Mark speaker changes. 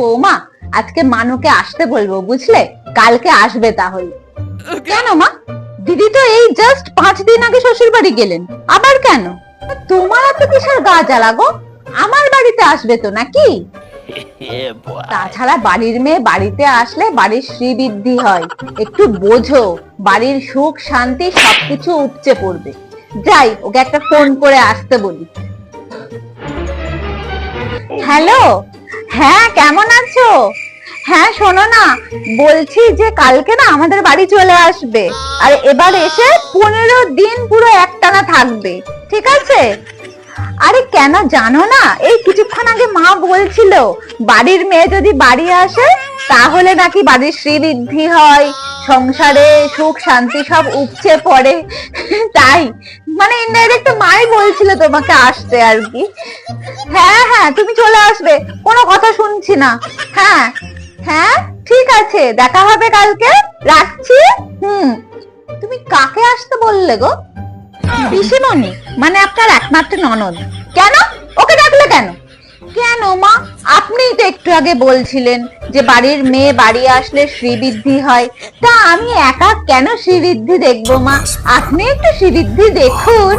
Speaker 1: বৌমা আজকে মানুকে আসতে বলব বুঝলে? কালকে আসবে তাহলে। কেন মা? দিদি তো এই জাস্ট পাঁচ দিন আগে শ্বশুর বাড়ি গেলেন। আবার কেন? তোমার এত কিসের গা জ্বালা গো। আমার বাড়িতে আসবে তো নাকি? তাছাড়া বাড়ির মেয়ে বাড়িতে আসলে বাড়ির শ্রীবৃদ্ধি হয়। একটু বোঝো বাড়ির সুখ শান্তি সবকিছু উপচে পড়বে। যাই ওকে একটা ফোন করে আসতে বলি। হ্যালো হ্যাঁ কেমন আছো? হ্যাঁ শোনো না, বলছি যে কালকে না আমাদের বাড়ি চলে আসবে। আর এবার এসে পনেরো দিন পুরো একটানা থাকবে, ঠিক আছে? আরে কেন জানো না, এই কিছুক্ষণ আগে মা বলছিল, বাড়ির মেয়ে যদি বাড়ি আসে, তাহলে নাকি বাড়ির শ্রীবৃদ্ধি হয়। সংসারে সুখ, শান্তি সব উপচে পড়ে। তাই মানে ইনডাইরেক্ট মাই বলছিল তোমাকে আসতে আর কি। হ্যাঁ হ্যাঁ তুমি চলে আসবে, কোনো কথা শুনছি না। হ্যাঁ হ্যাঁ ঠিক আছে, দেখা হবে কালকে, রাখছি, হুম। তুমি কাকে আসতে বললে গো? পিসিমণি মানে আপনার একমাত্র ননদ। কেন? ওকে ডাকলে কেন? কেন মা? আপনিই তো একটু আগে বলছিলেন যে বাড়ির মেয়ে বাড়ি আসলে শ্রীবৃদ্ধি হয়। তা আমি একা কেন শ্রীবৃদ্ধি দেখব মা? আপনি একটু শ্রীবৃদ্ধি দেখুন।